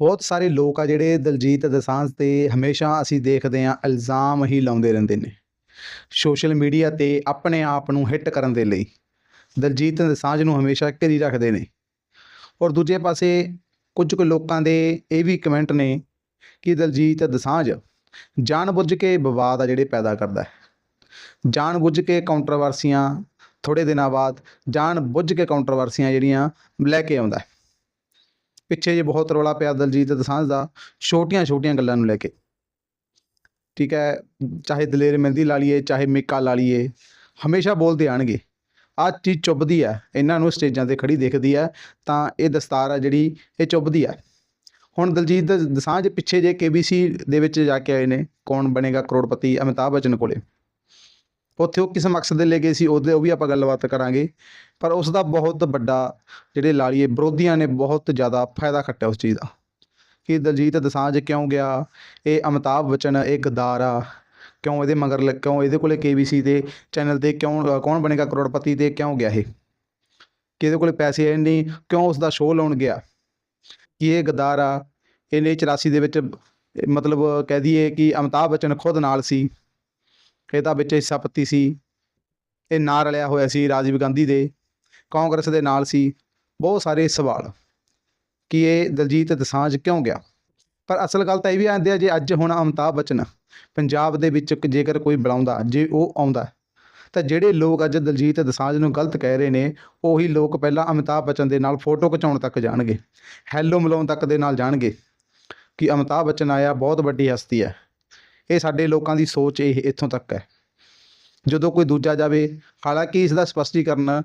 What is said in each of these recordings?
ਬਹੁਤ ਸਾਰੇ ਲੋਕ ਆ ਜਿਹੜੇ ਦਲਜੀਤ ਦਸਾਂਝ 'ਤੇ ਹਮੇਸ਼ਾ ਅਸੀਂ ਦੇਖਦੇ ਹਾਂ ਇਲਜ਼ਾਮ ਹੀ ਲਾਉਂਦੇ ਰਹਿੰਦੇ ਨੇ। ਸੋਸ਼ਲ ਮੀਡੀਆ 'ਤੇ ਆਪਣੇ ਆਪ ਨੂੰ ਹਿੱਟ ਕਰਨ ਦੇ ਲਈ ਦਲਜੀਤ ਦੋਸਾਂਝ ਨੂੰ ਹਮੇਸ਼ਾ ਘੇਰੀ ਰੱਖਦੇ ਨੇ। ਔਰ ਦੂਜੇ ਪਾਸੇ ਕੁਝ ਕੁ ਲੋਕਾਂ ਦੇ ਇਹ ਵੀ ਕਮੈਂਟ ਨੇ ਕਿ ਦਲਜੀਤ ਦੋਸਾਂਝ ਜਾਣਬੁੱਝ ਕੇ ਵਿਵਾਦ ਆ ਜਿਹੜੇ ਪੈਦਾ ਕਰਦਾ ਹੈ। ਜਾਣਬੁੱਝ ਕੇ ਕਾਉਂਟਰੋਵਰਸੀਆਂ ਥੋੜ੍ਹੇ ਦਿਨਾਂ ਬਾਅਦ ਜਾਣਬੁੱਝ ਕੇ ਕਾਉਂਟਰੋਵਰਸੀਆਂ ਜਿਹੜੀਆਂ ਲੈ ਕੇ ਆਉਂਦਾ ਹੈ। ਪਿੱਛੇ ਜੇ ਬਹੁਤ ਰੌਲਾ ਪਿਆ ਦਲਜੀਤ ਦਸਾਂਝ ਦਾ, ਛੋਟੀਆਂ ਛੋਟੀਆਂ ਗੱਲਾਂ ਨੂੰ ਲੈ ਕੇ। ਠੀਕ ਹੈ, ਚਾਹੇ ਦਲੇਰ ਮਹਿੰਦੀ ਲਾ ਲਈਏ, ਚਾਹੇ ਮਿੱਕਾ ਲਾ ਲਈਏ, ਹਮੇਸ਼ਾ ਬੋਲਦੇ ਆਣਗੇ ਆਹ ਚੀਜ਼ ਚੁੱਭਦੀ ਹੈ, ਇਹਨਾਂ ਨੂੰ ਸਟੇਜਾਂ 'ਤੇ ਖੜੀ ਦਿਖਦੀ ਹੈ, ਤਾਂ ਇਹ ਦਸਤਾਰ ਆ ਜਿਹੜੀ ਇਹ ਚੁੱਭਦੀ ਹੈ। ਹੁਣ ਦਲਜੀਤ ਦਸਾਂਝ ਪਿੱਛੇ ਜੇ ਕੇਬੀਸੀ ਦੇ ਵਿੱਚ ਜਾ ਕੇ ਆਏ ਨੇ, ਕੌਣ ਬਣੇਗਾ ਕਰੋੜਪਤੀ ਅਮਿਤਾਭ ਬੱਚਨ ਕੋਲੇ? ਉੱਥੇ ਉਹ ਕਿਸ ਮਕਸਦ ਦੇ ਲੈ ਗਏ ਸੀ, ਉਹਦੇ, ਉਹ ਵੀ ਆਪਾਂ ਗੱਲਬਾਤ ਕਰਾਂਗੇ। ਪਰ ਉਸ ਦਾ ਬਹੁਤ ਵੱਡਾ ਜਿਹੜੇ ਲਾਲੀਏ ਵਿਰੋਧੀਆਂ ਨੇ ਬਹੁਤ ਜ਼ਿਆਦਾ ਫਾਇਦਾ ਖੱਟਿਆ ਉਸ ਚੀਜ਼ ਦਾ। ਕਿ ਦਲਜੀਤ ਦੋਸਾਂਝ ਕਿਉਂ ਗਿਆ? ਇਹ ਅਮਿਤਾਭ ਬੱਚਨ ਇਹ ਗਦਾਰ ਆ। ਕਿਉਂ ਇਹਦੇ ਮਗਰ ਲੱਗ, ਕਿਉਂ ਇਹਦੇ ਕੋਲੇ ਕੇਬੀਸੀ ਦੇ ਚੈਨਲ ਤੇ ਕਿਉਂ ਕੌਣ ਬਣੇਗਾ ਕਰੋੜਪਤੀ ਤੇ ਕਿਉਂ ਗਿਆ ਇਹ? ਕਿ ਇਹਦੇ ਕੋਲੇ ਪੈਸੇ ਹੈ ਨਹੀਂ, ਕਿਉਂ ਉਸ ਦਾ ਸ਼ੋਅ ਲਾਉਣ ਗਿਆ? ਕਿ ਇਹ ਗਦਾਰ ਆ, ਇਹਨੇ 84 ਦੇ ਵਿੱਚ ਮਤਲਬ ਕਹਿ ਦਈਏ ਕਿ ਅਮਿਤਾਭ ਬੱਚਨ ਖੁਦ ਨਾਲ ਸੀ। ਇਹਦਾ ਵਿੱਚ ਹਿੱਸਾ ਪੱਤੀ ਸੀ। ਇਹ ਨਾਂ ਰਲਿਆ ਹੋਇਆ ਸੀ ਰਾਜੀਵ ਗਾਂਧੀ ਦੇ। ਕਾਂਗਰਸ ਦੇ ਨਾਲ ਸੀ। ਬਹੁਤ ਸਾਰੇ ਸਵਾਲ ਕਿ ਇਹ ਦਲਜੀਤ ਦਸਾਂਝ ਕਿਉਂ ਗਿਆ? ਪਰ ਅਸਲ ਗੱਲ ਤਾਂ ਇਹ ਵੀ ਆਂਦੇ ਆ ਜੇ ਅੱਜ ਹੁਣ ਅਮਿਤਾਭ ਬੱਚਨ ਪੰਜਾਬ ਦੇ ਵਿੱਚ ਜੇਕਰ ਕੋਈ ਬੁਲਾਉਂਦਾ, ਜੇ ਉਹ ਆਉਂਦਾ, ਤਾਂ ਜਿਹੜੇ ਲੋਕ ਅੱਜ ਦਲਜੀਤ ਦਸਾਂਝ ਨੂੰ ਗਲਤ ਕਹਿ ਰਹੇ ਨੇ, ਉਹੀ ਲੋਕ ਪਹਿਲਾਂ ਅਮਿਤਾਭ ਬੱਚਨ ਦੇ ਨਾਲ ਫੋਟੋ ਖਿਚਾਉਣ ਤੱਕ ਜਾਣਗੇ। ਹੈਲੋ ਮਿਲਾਉਣ ਤੱਕ ਦੇ ਨਾਲ ਜਾਣਗੇ ਕਿ ਅਮਿਤਾਭ ਬੱਚਨ ਆਇਆ, ਬਹੁਤ ਵੱਡੀ ਹਸਤੀ ਹੈ। ਇਹ ਸਾਡੇ ਲੋਕਾਂ ਦੀ ਸੋਚ ਇਹ ਇੱਥੋਂ ਤੱਕ ਹੈ। ਜਦੋਂ ਕੋਈ ਦੂਜਾ ਜਾਵੇ, ਹਾਲਾਂਕਿ ਇਸ ਦਾ ਸਪਸ਼ਟੀਕਰਨ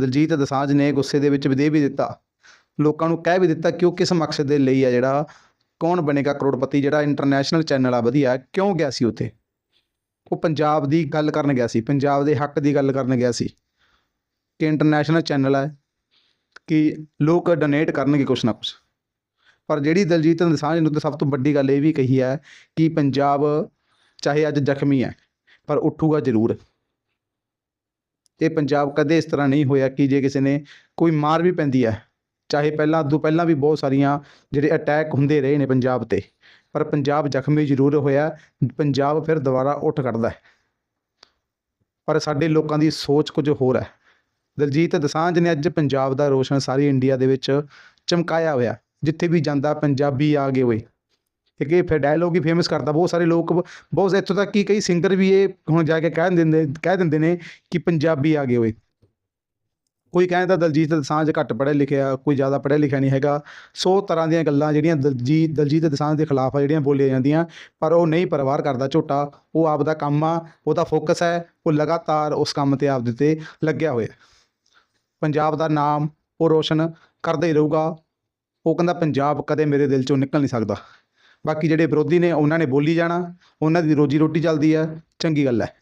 ਦਲਜੀਤ ਦੋਸਾਂਝ ਨੇ ਗੁੱਸੇ ਦੇ ਵਿੱਚ ਵੀ ਦੇ ਵੀ ਦਿੱਤਾ। ਲੋਕਾਂ ਨੂੰ ਕਹਿ ਵੀ ਦਿੱਤਾ ਕਿ ਉਹ ਕਿਸ ਮਕਸਦ ਦੇ ਲਈ ਆ ਜਿਹੜਾ ਕੌਣ ਬਣੇਗਾ ਕਰੋੜਪਤੀ, ਜਿਹੜਾ ਇੰਟਰਨੈਸ਼ਨਲ ਚੈਨਲ ਆ, ਵਧੀਆ ਕਿਉਂ ਗਿਆ ਸੀ ਉੱਥੇ? ਉਹ ਪੰਜਾਬ ਦੀ ਗੱਲ ਕਰਨ ਗਿਆ ਸੀ, ਪੰਜਾਬ ਦੇ ਹੱਕ ਦੀ ਗੱਲ ਕਰਨ ਗਿਆ ਸੀ ਕਿ ਇੰਟਰਨੈਸ਼ਨਲ ਚੈਨਲ ਹੈ ਕਿ ਲੋਕ ਡੋਨੇਟ ਕਰਨਗੇ ਕੁਛ ਨਾ ਕੁਛ। ਪਰ ਜਿਹੜੀ ਦਲਜੀਤ ਦੋਸਾਂਝ ਨੂੰ ਤਾਂ ਸਭ ਤੋਂ ਵੱਡੀ ਗੱਲ ਇਹ ਵੀ ਕਹੀ ਹੈ ਕਿ ਪੰਜਾਬ ਚਾਹੇ ਅੱਜ ਜ਼ਖਮੀ ਹੈ, ਪਰ ਉੱਠੂਗਾ ਜ਼ਰੂਰ। ਇਹ ਪੰਜਾਬ ਕਦੇ ਇਸ ਤਰ੍ਹਾਂ ਨਹੀਂ ਹੋਇਆ ਕਿ ਜੇ ਕਿਸੇ ਨੇ ਕੋਈ ਮਾਰ ਵੀ ਪੈਂਦੀ ਹੈ, ਚਾਹੇ ਪਹਿਲਾਂ ਤੋਂ ਪਹਿਲਾਂ ਵੀ ਬਹੁਤ ਸਾਰੀਆਂ ਜਿਹੜੇ ਅਟੈਕ ਹੁੰਦੇ ਰਹੇ ਨੇ ਪੰਜਾਬ ਤੇ, ਪਰ ਪੰਜਾਬ ਜ਼ਖਮੀ ਜ਼ਰੂਰ ਹੋਇਆ, ਪੰਜਾਬ ਫਿਰ ਦੁਬਾਰਾ ਉੱਠ ਖੜਦਾ ਹੈ। ਪਰ ਸਾਡੇ ਲੋਕਾਂ ਦੀ ਸੋਚ ਕੁਝ ਹੋਰ ਹੈ। ਦਲਜੀਤ ਦਸਾਂਝ ਨੇ ਅੱਜ ਪੰਜਾਬ ਦਾ ਰੋਸ਼ਨ ਸਾਰੀ ਇੰਡੀਆ ਦੇ ਵਿੱਚ ਚਮਕਾਇਆ ਹੋਇਆ। ਜਿੱਥੇ ਵੀ ਜਾਂਦਾ, ਪੰਜਾਬੀ ਆ ਗਏ ਓਏ। ਇੱਕ ਇਹ ਫਿਰ ਡਾਇਲੋਗ ਹੀ ਫੇਮਸ ਕਰਦਾ। ਬਹੁਤ ਸਾਰੇ ਲੋਕ, ਬਹੁਤ ਇੱਥੋਂ ਤੱਕ ਕਿ ਕਈ ਸਿੰਗਰ ਵੀ ਇਹ ਹੁਣ ਜਾ ਕੇ ਕਹਿ ਦਿੰਦੇ ਕਹਿ ਦਿੰਦੇ ਨੇ ਕਿ ਪੰਜਾਬੀ ਆ ਗਏ ਓਏ। ਕੋਈ ਕਹਿੰਦਾ ਦਲਜੀਤ ਦਸਾਂਝ ਘੱਟ ਪੜ੍ਹਿਆ ਲਿਖਿਆ, ਕੋਈ ਜ਼ਿਆਦਾ ਪੜ੍ਹਿਆ ਲਿਖਿਆ ਨਹੀਂ ਹੈਗਾ। ਸੌ ਤਰ੍ਹਾਂ ਦੀਆਂ ਗੱਲਾਂ ਜਿਹੜੀਆਂ ਦਲਜੀਤ ਦਲਜੀਤ ਦਸਾਂਝ ਦੇ ਖਿਲਾਫ ਆ ਜਿਹੜੀਆਂ ਬੋਲੀਆਂ ਜਾਂਦੀਆਂ, ਪਰ ਉਹ ਨਹੀਂ ਪਰਵਾਰ ਕਰਦਾ ਝੋਟਾ। ਉਹ ਆਪਦਾ ਕੰਮ ਆ, ਉਹਦਾ ਫੋਕਸ ਹੈ, ਉਹ ਲਗਾਤਾਰ ਉਸ ਕੰਮ ਤੇ ਆਪ ਦੇ ਤੇ ਲੱਗਿਆ ਹੋਇਆ। ਪੰਜਾਬ ਦਾ ਨਾਮ ਉਹ ਰੋਸ਼ਨ ਕਰਦਾ ਹੀ ਰਹੂਗਾ। ਉਹ ਕਹਿੰਦਾ, ਪੰਜਾਬ ਕਦੇ ਮੇਰੇ ਦਿਲ ਚੋਂ ਨਿਕਲ ਨਹੀਂ ਸਕਦਾ। ਬਾਕੀ ਜਿਹੜੇ ਵਿਰੋਧੀ ਨੇ, ਉਹਨਾਂ ਨੇ ਬੋਲੀ ਜਾਣਾ। ਉਹਨਾਂ ਦੀ ਰੋਜੀ ਰੋਟੀ ਚੱਲਦੀ ਹੈ ਚੰਗੀ ਗੱਲ ਹੈ।